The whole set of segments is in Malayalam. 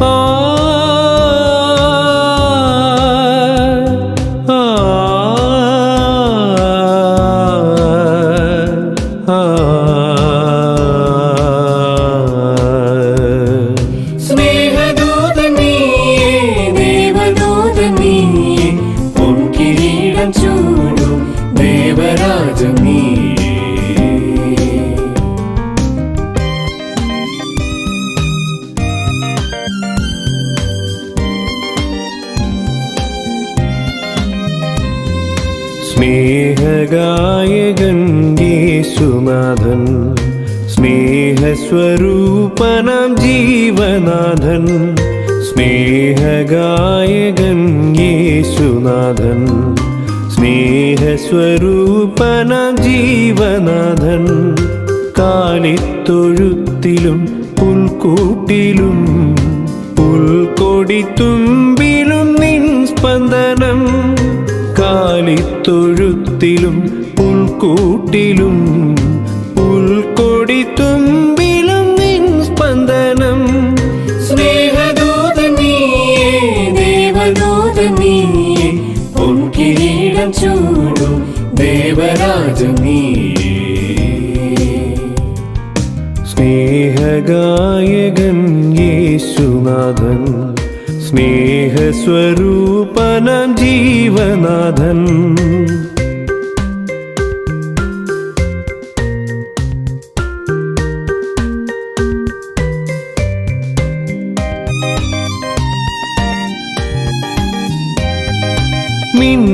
Oh. സ്നേഹഗായകൻ യേശുനാഥൻ സ്നേഹസ്വരൂപനാം ജീവനാഥൻ സ്നേഹഗായകൻ യേശുനാഥൻ സ്നേഹസ്വരൂപനാം ജീവനാഥൻ. കാലിത്തൊഴുത്തിലും പുൽക്കൂട്ടിലും പുൽക്കൊടിത്തുമ്പിലും നിൻ സ്പന്ദനം കാലിത്തൊഴുത്തിലും പുൽക്കൂട്ടിലും പുൽക്കൊടിത്തുമ്പിലും നിൻ സ്പന്ദനം. സ്നേഹദൂതനീയേ ദേവദൂതനീയേ പൊൻകിരീടം ചൂടും ദേവരാജനീയേ. സ്നേഹഗായകൻ യേശുനാഥൻ സ്നേഹസ്വരൂപനം ജീവനാഥൻ.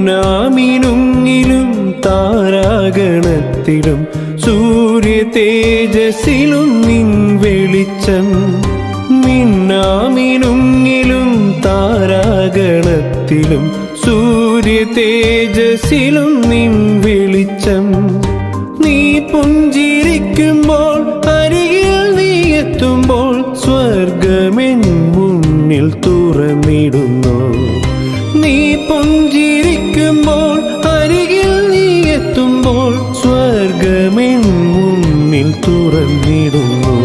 മിന്നാമിനുങ്ങിലും താരാഗണത്തിലും സൂര്യ തേജസ്സിലും നിൻ വെളിച്ചം. മിന്നാമിനുങ്ങിലും താരാഗണത്തിലും സൂര്യ തേജസ്സിലും നിൻ വെളിച്ചം. നീ പുഞ്ചിരിക്കുമ്പോൾ അരികിൽ നീ എത്തുമ്പോൾ സ്വർഗമെൻ മുന്നിൽ തുറന്നിടുന്നു. നീ പുഞ്ചിരിക്കുമ്പോൾ എത്തുമ്പോൾ സ്വർഗമെൻ മുന്നിൽ തുറന്നിടുന്നു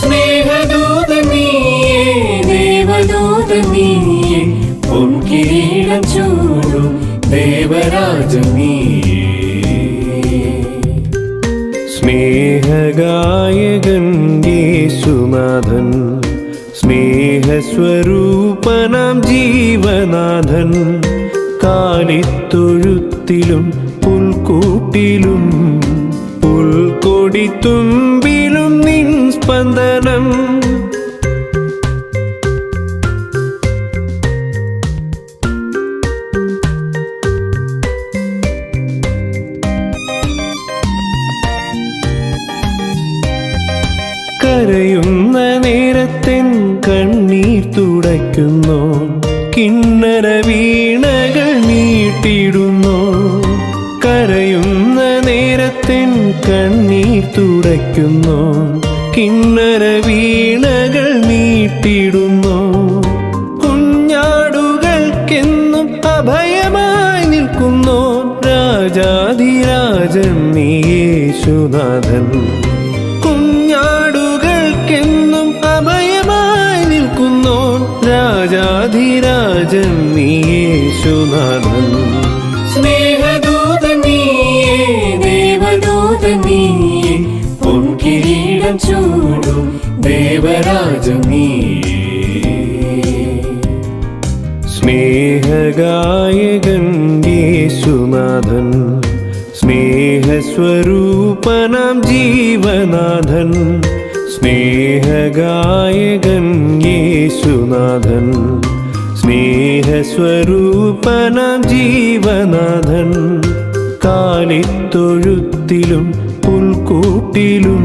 സ്നേഹദൂതനീയേ ദേവദൂതനീയേ പൊൻകിരീടം ചൂടും ദേവരാജനീയേ സ്നേഹഗായകൻ യേശുനാഥൻ സ്നേഹസ്വരൂപനാം ജീവനാഥൻ കാലിത്തൊഴുത്തിലും പുൽക്കൂട്ടിലും പുൽക്കൊടിത്തുമ്പിലും നിൻ സ്പന്ദനം. കരയുന്ന നേരത്തെ കണ്ണീർ തുടയ്ക്കുന്നു. കിണ്ണര വീണകൾ നീട്ടിടുന്നു കണ്ണീർ തുടയ്ക്കുന്നു. കിണ്ണര വീണകൾ നീട്ടിടുന്നു. കുഞ്ഞാടുകൾക്കെന്നും അഭയമായി നിൽക്കുന്നു. രാജാധിരാജൻ നീ യേശുനാഥൻ. കുഞ്ഞാടുകൾക്കെന്നും അഭയമായി നിൽക്കുന്നു. രാജാധിരാജൻ നീ യേശുനാഥൻ. പൊൻകിരീടം ചൂടും ദേവരാജമീ. സ്നേഹഗായകൻ യേശുനാഥൻ സ്നേഹസ്വരൂപനാം ജീവനാഥൻ സ്നേഹഗായകൻ യേശുനാഥൻ സ്നേഹസ്വരൂപനാം ജീവനാഥൻ. കാലിത്തൊഴുത്തിലും പുൽക്കൂട്ടിലും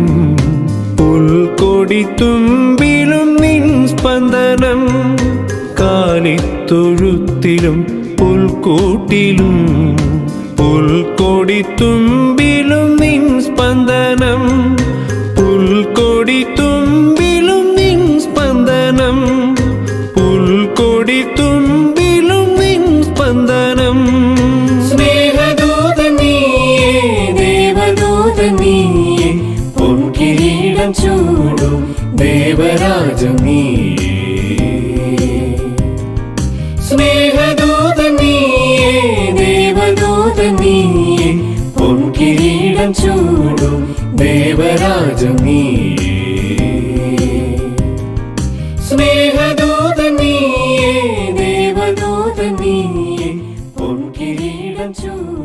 പുൽക്കൊടിത്തുമ്പിലും നിൻ സ്പന്ദനം കാലിത്തൊഴുത്തിലും പുൽക്കൂട്ടിലും പുൽക്കൊടിത്തുമ്പിലും ദേവരാജനീ. സ്നേഹദൂതനീയേ ദേവദൂതനീയേ പൊൻകിരീടം ചൂടും ദേവരാജനീയേ സ്നേഹദൂതനീയേ ദേവദൂതനീയേ പൊൻകിരീടം ചൂടും